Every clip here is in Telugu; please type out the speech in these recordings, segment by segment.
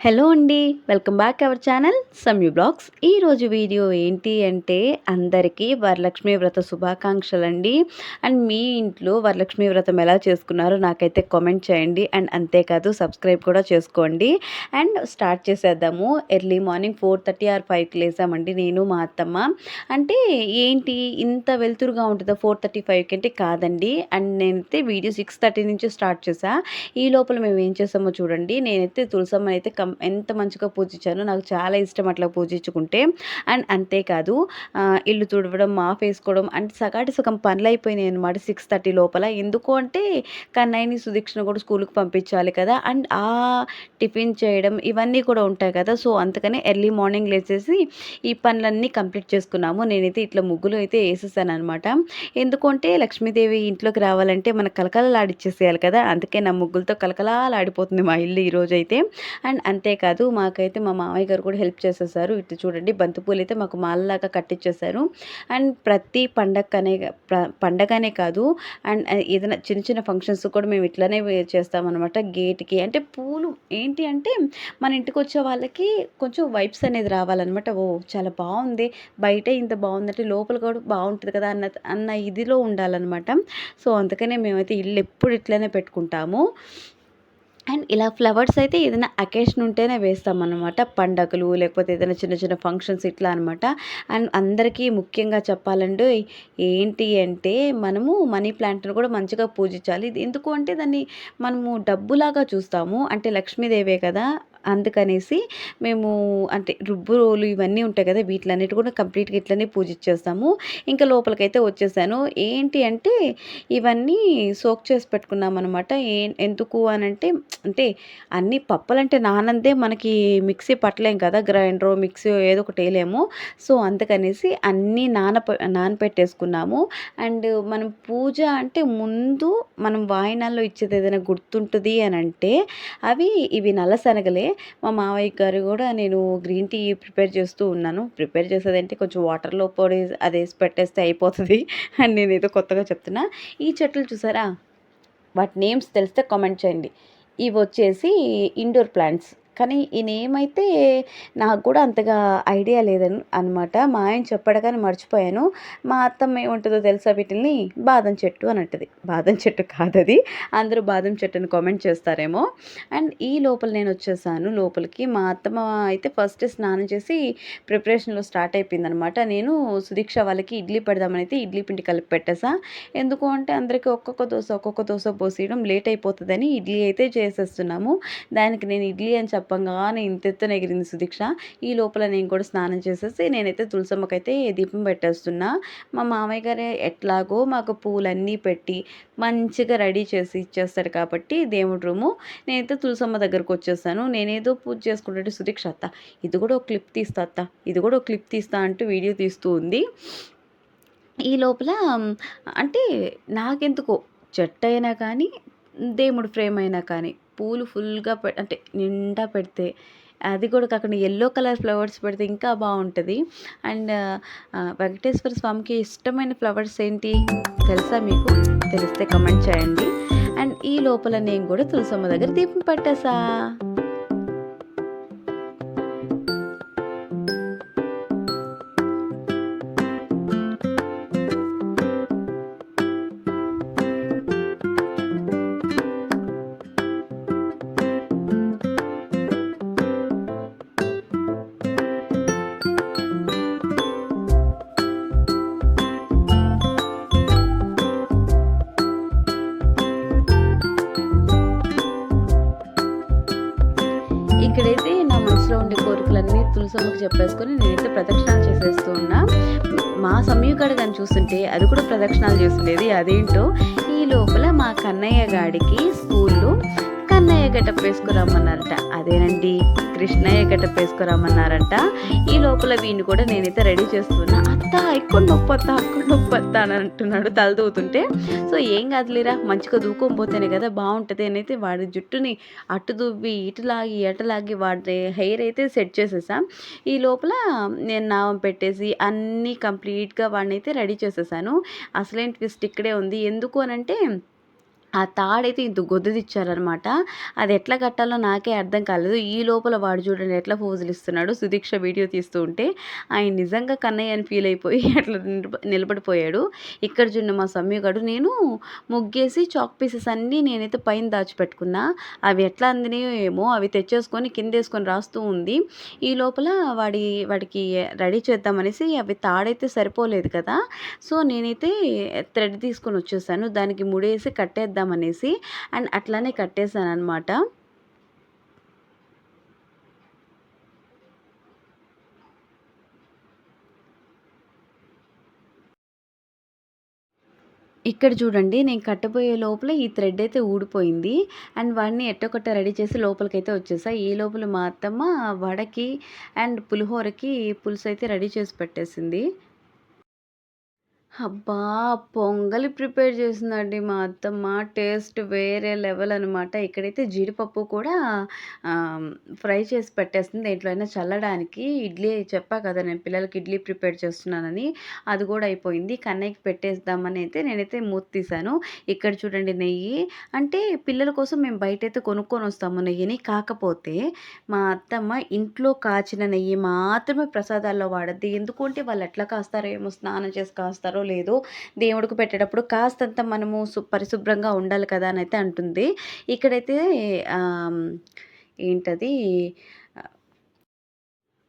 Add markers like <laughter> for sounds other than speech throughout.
హలో అండి welcome back our channel Samyu blogs. ఈరోజు వీడియో ఏంటి అంటే అందరికీ వరలక్ష్మి వ్రత శుభాకాంక్షలు అండి అండ్ మీ ఇంట్లో వరలక్ష్మి వ్రతం ఎలా చేసుకున్నారో నాకైతే కామెంట్ చేయండి. అండ్ అంతేకాదు సబ్స్క్రైబ్ కూడా చేసుకోండి. అండ్ స్టార్ట్ చేసేద్దాము. Early morning four thirty or ఫైవ్కి లేసామండి నేను మా అత్తమ్మ. అంటే ఏంటి ఇంత వెలుతురుగా ఉంటుందా ఫోర్ థర్టీ ఫైవ్కి అంటే కాదండి. అండ్ నేనైతే వీడియో సిక్స్ థర్టీ నుంచి స్టార్ట్ చేసా. ఈ లోపల మేము ఏం చేసామో చూడండి. నేనైతే తులసమ్మని అయితే కం ఎంత మంచిగా పూజించానో నాకు చాలా ఇష్టం అట్లా పూజించుకుంటే. అండ్ అంతేకాదు ఇల్లు తుడవడం మాఫ్ వేసుకోవడం అంటే సగాటి సగం పనులు అయిపోయినాయి అనమాట సిక్స్ థర్టీ లోపల. ఎందుకు అంటే కన్నయ్యని సుదీక్షను కూడా స్కూల్కి పంపించాలి కదా. అండ్ ఆ టిఫిన్ చేయడం ఇవన్నీ కూడా ఉంటాయి కదా. సో అందుకనే ఎర్లీ మార్నింగ్ లేచేసి ఈ పనులన్నీ కంప్లీట్ చేసుకున్నాము. నేనైతే ఇట్లా ముగ్గులు అయితే వేసేసాను అనమాట ఎందుకంటే లక్ష్మీదేవి ఇంట్లోకి రావాలంటే మన కలకలలాడిచ్చేసేయాలి కదా. అందుకే నా ముగ్గులతో కలకలాలాడిపోతుంది మా ఇల్లు ఈరోజు అయితే అండ్ అంతేకాదు మాకైతే మా మామయ్య గారు కూడా హెల్ప్ చేసేసారు. ఇటు చూడండి బంతిపూలు అయితే మాకు మాలలాగా కట్టించేశారు అండ్ ప్రతి పండగనే పండగనే కాదు అండ్ ఏదైనా చిన్న చిన్న ఫంక్షన్స్ కూడా మేము ఇట్లానే చేస్తామన్నమాట గేట్కి. అంటే పూలు ఏంటి అంటే మన ఇంటికి వచ్చే వాళ్ళకి కొంచెం వైబ్స్ అనేది రావాలన్నమాట. ఓ చాలా బాగుంది. బయట ఇంత బాగుందంటే లోపల కూడా బాగుంటుంది కదా అన్న అన్న ఇదిలో ఉండాలన్నమాట. సో అందుకనే మేమైతే ఇల్లు ఎప్పుడు ఇట్లనే పెట్టుకుంటాము. అండ్ ఇలా ఫ్లవర్స్ అయితే ఏదైనా అకేషన్ ఉంటేనే వేస్తామన్నమాట. పండగలు లేకపోతే ఏదైనా చిన్న చిన్న ఫంక్షన్స్ ఇట్లా అనమాట అండ్ అందరికీ ముఖ్యంగా చెప్పాలంటే ఏంటి అంటే మనము మనీ ప్లాంట్ని కూడా మంచిగా పూజించాలి. ఎందుకు అంటే దాన్ని మనము డబ్బులాగా చూస్తాము. అంటే లక్ష్మీదేవే కదా. అందుకనేసి మేము అంటే రుబ్బు రోలు ఇవన్నీ ఉంటాయి కదా వీటిలన్నిటి కూడా కంప్లీట్గా ఇట్లనే పూజించేస్తాము ఇంకా లోపలికైతే వచ్చేసాను. ఏంటి అంటే ఇవన్నీ సోక్ చేసి పెట్టుకున్నాం అనమాట ఎందుకు అని అంటే అంటే అన్ని పప్పులంటే నానందే మనకి మిక్సీ పట్టలేం కదా గ్రైండర్ మిక్సీ ఏదో ఒకటి వేయలేము. సో అందుకనేసి అన్నీ నాన నానపెట్టేసుకున్నాము. అండ్ మనం పూజ అంటే ముందు మనం వాయినాల్లో ఇచ్చేది ఏదైనా గుర్తుంటుంది అని అంటే అవి ఇవి నల్లశనగలే మా మావయ్య గారు కూడా నేను గ్రీన్ టీ ప్రిపేర్ చేస్తూ ఉన్నాను. ప్రిపేర్ చేసేదంటే కొంచెం వాటర్లో పొడి అది వేసి పెట్టేస్తే అయిపోతుంది <laughs> అని నేను ఏదో కొత్తగా చెప్తున్నా. ఈ చెట్లు చూసారా? వాటి నేమ్స్ తెలిస్తే కామెంట్ చేయండి. ఇవి వచ్చేసి ఇండోర్ ప్లాంట్స్. కానీ ఈ నేమ్ అయితే నాకు కూడా అంతగా ఐడియా లేదని అనమాట మా ఆయన చెప్పాడు కానీ మర్చిపోయాను. మా అత్తమ్మ ఏముంటుందో తెలుసా వీటిని బాదం చెట్టు అని అంటది బాదం చెట్టు కాదది. అందరూ బాదం చెట్టుని కామెంట్ చేస్తారేమో. అండ్ ఈ లోపల నేను వచ్చేసాను. లోపలికి మా అత్తమ్మ అయితే ఫస్ట్ స్నానం చేసి ప్రిపరేషన్లో స్టార్ట్ అయిపోయింది అనమాట నేను సుదీక్ష వాళ్ళకి ఇడ్లీ పెడదామని అయితే ఇడ్లీ పిండి కలిపి పెట్టేసా. ఎందుకు అంటే అందరికీ ఒక్కొక్క దోశ ఒక్కొక్క దోశ పోసేయడం లేట్ అయిపోతుందని ఇడ్లీ అయితే చేసేస్తున్నాము. దానికి నేను ఇడ్లీ అని చెప్ప చెప్పంగానే ఇంతెత్తున ఎగిరింది సుదీక్ష. ఈ లోపల నేను కూడా స్నానం చేసేసి నేనైతే తులసమ్మకైతే దీపం పెట్టేస్తున్నా. మా మామయ్య గారే ఎట్లాగో మాకు పూలన్నీ పెట్టి మంచిగా రెడీ చేసి ఇచ్చేస్తాడు కాబట్టి దేవుడి రూము. నేనైతే తులసమ్మ దగ్గరకు వచ్చేసాను. నేనేదో పూజ చేసుకుంటే సుదీక్ష అత్త ఇది కూడా ఒక క్లిప్ తీస్తా అత్త ఇది కూడా ఒక క్లిప్ తీస్తా అంటూ వీడియో తీస్తూ ఉంది. ఈ లోపల అంటే నాకెందుకో చెట్టు అయినా కానీ దేవుడు ఫ్రేమ్ అయినా కానీ పూలు ఫుల్గా పె అంటే నిండా పెడితే అది కూడా కాకుండా ఎల్లో కలర్ ఫ్లవర్స్ పెడితే ఇంకా బాగుంటుంది. అండ్ వెంకటేశ్వర స్వామికి ఇష్టమైన ఫ్లవర్స్ ఏంటి తెలుసా మీకు? తెలిస్తే కమెంట్ చేయండి. అండ్ ఈ లోపల నేను కూడా తులసమ్మ దగ్గర దీపం పెట్టేసా. చెప్పేసుకొని నేనైతే ప్రదక్షిణాలు చేసేస్తూ ఉన్నా. మా సమీకడ కానీ చూస్తుంటే అది కూడా ప్రదక్షిణాలు చేస్తుండేది. అదేంటో? ఈ లోపల మా కన్నయ్య గాడికి స్కూల్లో గెటప్ వేసుకురామన్నారట. అదేనండి కృష్ణయ్య గెటప్ వేసుకురామన్నారంట. ఈ లోపల వీడిని కూడా నేనైతే రెడీ చేస్తున్నా. అత్త ఇక్కడ నొప్పత్త అక్కడ నొప్పత్త అని అంటున్నాడు తలదూతుంటే సో ఏం కాదులేరా మంచిగా దూకొని పోతేనే కదా బాగుంటుంది అని అయితే వాడి జుట్టుని అటు దువ్వి ఇటులాగి ఎటలాగి వాడి హెయిర్ అయితే సెట్ చేసేసాం. ఈ లోపల నేను నామం పెట్టేసి అన్నీ కంప్లీట్గా వాడిని అయితే రెడీ చేసేసాను. అసలేం ట్విస్ట్ ఇక్కడే ఉంది. ఎందుకు అనంటే ఆ తాడైతే ఇంత గొద్దదిచ్చారనమాట. అది ఎట్లా కట్టాలో నాకే అర్థం కాలేదు. ఈ లోపల వాడు చూడండి ఎట్లా ఫోజులిస్తున్నాడు. సుదీక్ష వీడియో తీస్తూ ఉంటే, ఆయన నిజంగా కన్నయ్య అని ఫీల్ అయిపోయి <laughs> అట్లా నిలబడిపోయాడు. ఇక్కడ చూడండి మా సమ్యగాడు నేను ముగ్గేసి చాక్ పీసెస్ అన్నీ నేనైతే పైన దాచిపెట్టుకున్నా. అవి ఎట్లా అందినాయో ఏమో అవి తెచ్చేసుకొని కిందేసుకొని రాస్తూ ఉంది. ఈ లోపల వాడి వాడికి రెడీ చేద్దామనేసి అవి తాడైతే సరిపోలేదు కదా! సో, నేనైతే థ్రెడ్ తీసుకొని వచ్చేసాను. దానికి ముడేసి కట్టేద్దామనేసి అండ్ అట్లానే కట్టేసాననమాట. ఇక్కడ చూడండి నేను కట్టబోయే లోపల ఈ థ్రెడ్ అయితే ఊడిపోయింది. అండ్ వాడిని ఎట్టోకట్ట రెడీ చేసి లోపలికైతే వచ్చేసా. ఈ లోపల మా అత్తమ్మ వడకి అండ్ పులిహోరకి పులుసు అయితే రెడీ చేసి పెట్టేసింది. అబ్బా! పొంగలి ప్రిపేర్ చేసిందండి మా అత్తమ్మ. టేస్ట్ వేరే లెవెల్ అనమాట. ఇక్కడైతే జీడిపప్పు కూడా ఆహ్, ఫ్రై చేసి పెట్టేసింది. దేంట్లో అయినా చల్లడానికి. ఇడ్లీ చెప్పా కదా! నేను పిల్లలకి ఇడ్లీ ప్రిపేర్ చేస్తున్నానని. అది కూడా అయిపోయింది. కన్నయ్యకి పెట్టేద్దామని అయితే నేనైతే మూత తీశాను. ఇక్కడ చూడండి నెయ్యి. అంటే పిల్లల కోసం మేము బయటైతే కొనుక్కొని వస్తాము నెయ్యిని. కాకపోతే మా అత్తమ్మ ఇంట్లో కాచిన నెయ్యి మాత్రమే ప్రసాదాల్లో వాడద్ది. ఎందుకంటే వాళ్ళు ఎట్లా కాస్తారో ఏమో స్నానం చేసి కాస్తారో లేదో దేవుడికి పెట్టేటప్పుడు కాస్తంత మనము పరిశుభ్రంగా ఉండాలి కదా! అని అయితే అంటుంది. ఇక్కడైతే ఏంటది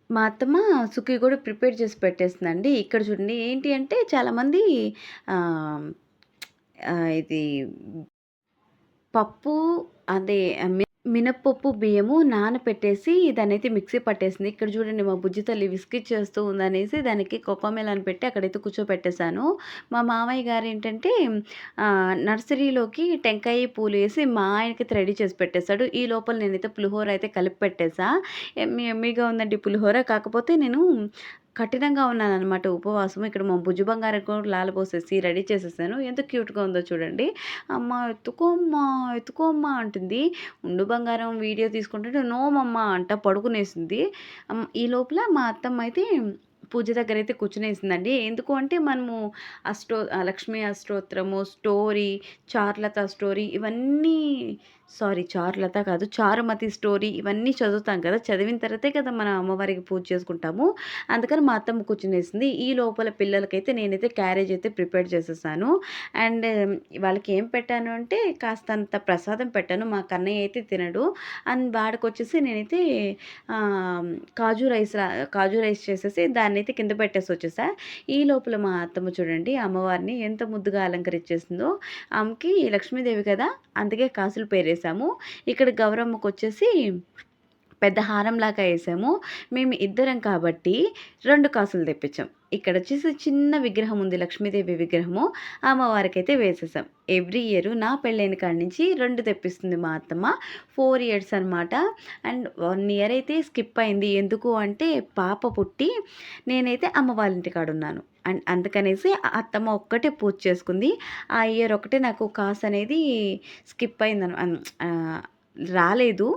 మా అత్తమ్మ సుఖీ కూడా ప్రిపేర్ చేసి పెట్టేస్తుందండి ఇక్కడ చూడండి ఏంటి అంటే చాలామంది ఇది పప్పు అదే మినప్పప్పు బియ్యము నానపెట్టేసి దాన్నైతే మిక్సీ పట్టేసింది. ఇక్కడ చూడండి మా బుజ్జి తల్లి విస్కిట్ చేస్తూ ఉందనేసి దానికి కోకోమెలన్ పెట్టి అక్కడైతే కూర్చోపెట్టేశాను మా మామయ్య గారు ఏంటంటే నర్సరీలోకి టెంకాయ పూలు వేసి మా ఆయనకి రెడీ చేసి పెట్టేసాడు. ఈ లోపల నేనైతే పులిహోర అయితే కలిపి పెట్టేసా. యమ్మీ ఉందండి పులిహోర. కాకపోతే నేను కఠినంగా ఉన్నాననమాట ఉపవాసం. ఇక్కడ మా భుజ బంగారం కూడా లాలపోసేసి రెడీ చేసేసాను. ఎంత క్యూట్‌గా ఉందో చూడండి. అమ్మ ఎత్తుకోమ్మా ఎత్తుకోమ్మా ఎత్తుకో అంటుంది. ఉండు బంగారం వీడియో తీసుకుంటుంటే నోమమ్మ అంట పడుకునేసింది. ఈ లోపల మా అత్తమ్మ అయితే పూజ దగ్గర అయితే కూర్చునేసిందండి. ఎందుకు అంటే మనము అష్టో లక్ష్మీ అష్టోత్తరము, స్టోరీ, చార్లత స్టోరీ ఇవన్నీ సారీ చారులత కాదు. చారుమతి స్టోరీ ఇవన్నీ చదువుతాం కదా! చదివిన తర్వాతే కదా మనం అమ్మవారికి పూజ చేసుకుంటాము. అందుకని మా అత్తమ్మ కూర్చునేసింది. ఈ లోపల పిల్లలకైతే నేనైతే క్యారేజ్ అయితే ప్రిపేర్ చేసేసాను. అండ్ వాళ్ళకి ఏం పెట్టాను అంటే కాస్తంత ప్రసాదం పెట్టాను. మా కన్నయ్య అయితే తినడు. అండ్ వాడికి వచ్చేసి నేనైతే కాజు రైస్ రా కాజు రైస్ చేసేసి దాన్నైతే కింద పెట్టేసి వచ్చేసా. ఈ లోపల మా అత్తమ్మ చూడండి అమ్మవారిని ఎంత ముద్దుగా అలంకరించేసిందో. ఆమెకి లక్ష్మీదేవి కదా! అందుకే కాసులు పేరేసాము. ఇక్కడ గౌరమ్మకొచ్చేసి పెద్ద హారంలాగా వేసాము మేము ఇద్దరం కాబట్టి రెండు కాసులు తెప్పించాం. ఇక్కడ వచ్చేసి చిన్న విగ్రహం ఉంది లక్ష్మీదేవి విగ్రహము. అమ్మవారికైతే వేసేసాం. ఎవ్రీ ఇయర్ నా పెళ్ళైన కాడి నుంచి రెండు తెప్పిస్తుంది మా అత్తమ్మ. ఫోర్ ఇయర్స్ అనమాట. అండ్ వన్ ఇయర్ అయితే స్కిప్ అయింది. ఎందుకు అంటే పాప పుట్టి నేనైతే అమ్మ వాళ్ళ ఇంటికాడున్నాను. అండ్ అందుకనేసి అత్తమ్మ ఒక్కటే పూజ చేసుకుంది. ఆ ఇయర్ ఒకటే నాకు కాస్ అనేది స్కిప్ అయిందన రాలేదు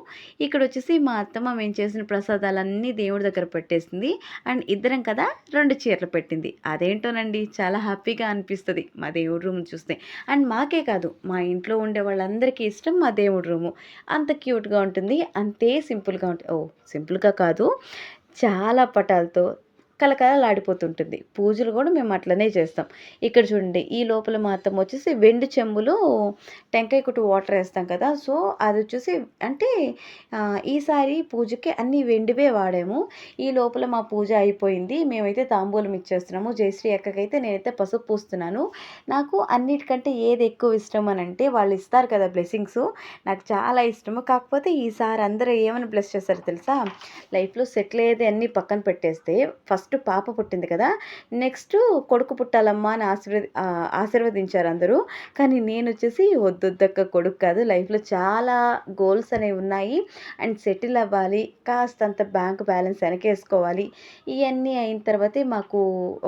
ఇక్కడ వచ్చేసి మా అత్తమ్మ మేము చేసిన ప్రసాదాలన్నీ దేవుడి దగ్గర పెట్టేసింది. అండ్ ఇద్దరం కదా రెండు చీరలు పెట్టింది. అదేంటోనండి చాలా హ్యాపీగా అనిపిస్తుంది మా దేవుడి రూమ్ చూస్తే. అండ్ మాకే కాదు మా ఇంట్లో ఉండే వాళ్ళందరికీ ఇష్టం మా దేవుడి రూము. అంత క్యూట్‌గా ఉంటుంది. అంతే సింపుల్‌గా ఉంటుంది ఓ సింపుల్‌గా కాదు. చాలా పటాలతో కలకలలాడిపోతుంటుంది పూజలు కూడా మేము అట్లనే చేస్తాం. ఇక్కడ చూడండి ఈ లోపల మాత్రం వచ్చేసి వెండి చెంబులో టెంకాయ కొట్టు వాటర్ వేస్తాం కదా! సో, అది వచ్చేసి అంటే ఈసారి పూజకి అన్ని వెండివే వాడాము. ఈ లోపల మా పూజ అయిపోయింది. మేమైతే తాంబూలం ఇచ్చేస్తున్నాము. జయశ్రీ అక్కకైతే నేనైతే పసుపు పూస్తున్నాను. నాకు అన్నిటికంటే ఏది ఎక్కువ ఇష్టం అని అంటే వాళ్ళు ఇస్తారు కదా బ్లెస్సింగ్స్ నాకు చాలా ఇష్టము. కాకపోతే ఈసారి అందరూ ఏమని బ్లెస్ చేశారో తెలుసా? లైఫ్‌లో సెటిల్ అయ్యేది అన్నీ పక్కన పెట్టేస్తే ఫస్ట్ పాప పుట్టింది కదా! నెక్స్ట్ కొడుకు పుట్టాలమ్మా అని ఆశీర్వది ఆశీర్వదించారు అందరూ. కానీ నేను వచ్చేసి వద్దొద్దక్క కొడుకు కాదు. లైఫ్‌లో చాలా గోల్స్ అనేవి ఉన్నాయి. అండ్ సెటిల్ అవ్వాలి. కాస్తంత బ్యాంక్ బ్యాలెన్స్ వెనకేసుకోవాలి. ఇవన్నీ అయిన తర్వాతే మాకు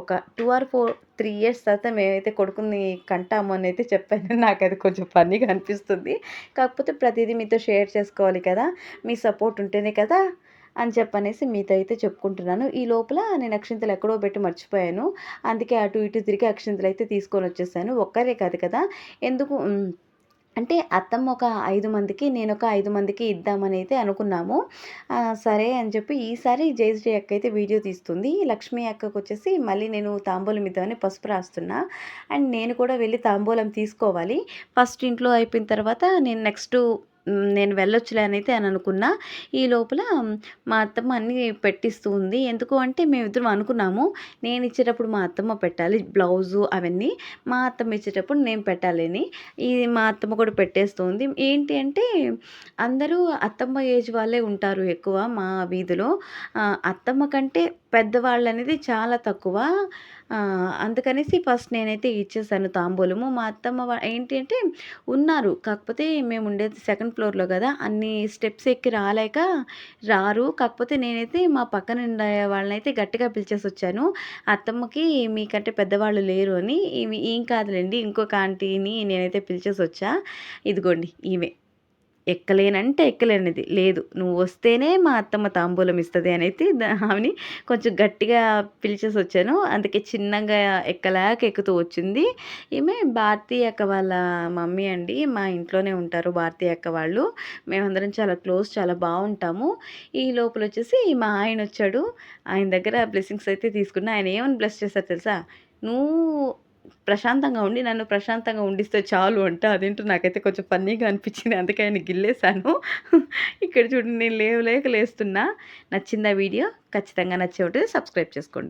ఒక టూ ఆర్ 4, 3 ఇయర్స్ తర్వాత మేమైతే కొడుకుని కంటాము అయితే చెప్పాను. <laughs> నాకు అది కొంచెం ఫన్నీగా అనిపిస్తుంది. కాకపోతే ప్రతిదీ మీతో షేర్ చేసుకోవాలి కదా! మీ సపోర్ట్ ఉంటేనే కదా! అని చెప్పనేసి మీతో అయితే చెప్పుకుంటున్నాను. ఈ లోపల నేను అక్షింతలు ఎక్కడో పెట్టి మర్చిపోయాను. అందుకే అటు ఇటు తిరిగి అక్షింతలు అయితే తీసుకొని వచ్చేసాను ఒక్కరే కాదు కదా! ఎందుకు అంటే అత్తమ్మ ఒక ఐదు మందికి నేను ఒక ఐదు మందికి ఇద్దామని అయితే అనుకున్నాము సరే అని చెప్పి ఈసారి జయశ్రీ అక్క అయితే వీడియో తీస్తుంది లక్ష్మీ అక్కకు వచ్చేసి మళ్ళీ నేను తాంబూలం ఇద్దామని పసుపు రాస్తున్నా అండ్ నేను కూడా వెళ్ళి తాంబూలం తీసుకోవాలి ఫస్ట్ ఇంట్లో అయిపోయిన తర్వాత నేను నెక్స్ట్ నేను వెళ్ళొచ్చులే అని అయితే అని అనుకున్నా ఈ లోపల మా అత్తమ్మ అన్నీ పెట్టిస్తూ ఉంది. ఎందుకు అంటే మేమిద్దరం అనుకున్నాము నేను ఇచ్చేటప్పుడు మా అత్తమ్మ పెట్టాలి బ్లౌజు అవన్నీ. మా అత్తమ్మ ఇచ్చేటప్పుడు నేను పెట్టాలని ఇది మా అత్తమ్మ కూడా పెట్టేస్తుంది ఏంటి అంటే అందరూ అత్తమ్మ ఏజ్ వాళ్ళే ఉంటారు ఎక్కువ మా వీధిలో. అత్తమ్మ కంటే పెద్దవాళ్ళు అనేది చాలా తక్కువ. అందుకనేసి ఫస్ట్ నేనైతే ఇచ్చేసాను తాంబూలము. మా అత్తమ్మ ఏంటి అంటే ఉన్నారు. కాకపోతే మేము ఉండేది సెకండ్ ఫ్లోర్లో కదా. అన్ని స్టెప్స్ ఎక్కి రాలేక రారు. కాకపోతే నేనైతే మా పక్కన ఉండే వాళ్ళనైతే గట్టిగా పిలిచేసి వచ్చాను. అత్తమ్మకి మీకంటే పెద్దవాళ్ళు లేరు అని. ఇవి ఏం కాదులేండి ఇంకొక ఆంటీని నేనైతే పిలిచేసి వచ్చా. ఇదిగోండి ఈమె. ఎక్కలేనంటే ఎక్కలేనిది. లేదు నువ్వు వస్తేనే మా అత్తమ్మ తాంబూలం ఇస్తుంది అని అయితే ఆమెని కొంచెం గట్టిగా పిలిచేసి వచ్చాను. అందుకే చిన్నగా ఎక్కలేక ఎక్కుతూ వచ్చింది. ఈమె భారతీ అక్క వాళ్ళ మమ్మీ అండి. మా ఇంట్లోనే ఉంటారు భారతీ అక్క వాళ్ళు. మేమందరం చాలా క్లోజ్ చాలా బాగుంటాము. ఈ లోపల వచ్చేసి మా ఆయన వచ్చాడు. ఆయన దగ్గర బ్లెస్సింగ్స్ అయితే తీసుకున్నా. ఆయన ఏమని బ్లెస్ చేశారు తెలుసా? నువ్వు ప్రశాంతంగా ఉండి నన్ను ప్రశాంతంగా ఉండిస్తే చాలు అంట. అదేంటో నాకైతే కొంచెం ఫన్నీగా అనిపించింది. అందుకే ఆయన గిల్లేశాను. ఇక్కడ చూడండి నేను లేవలేక లేస్తున్నా. నచ్చిందా వీడియో? ఖచ్చితంగా నచ్చే ఉంటుంది సబ్స్క్రైబ్ చేసుకోండి.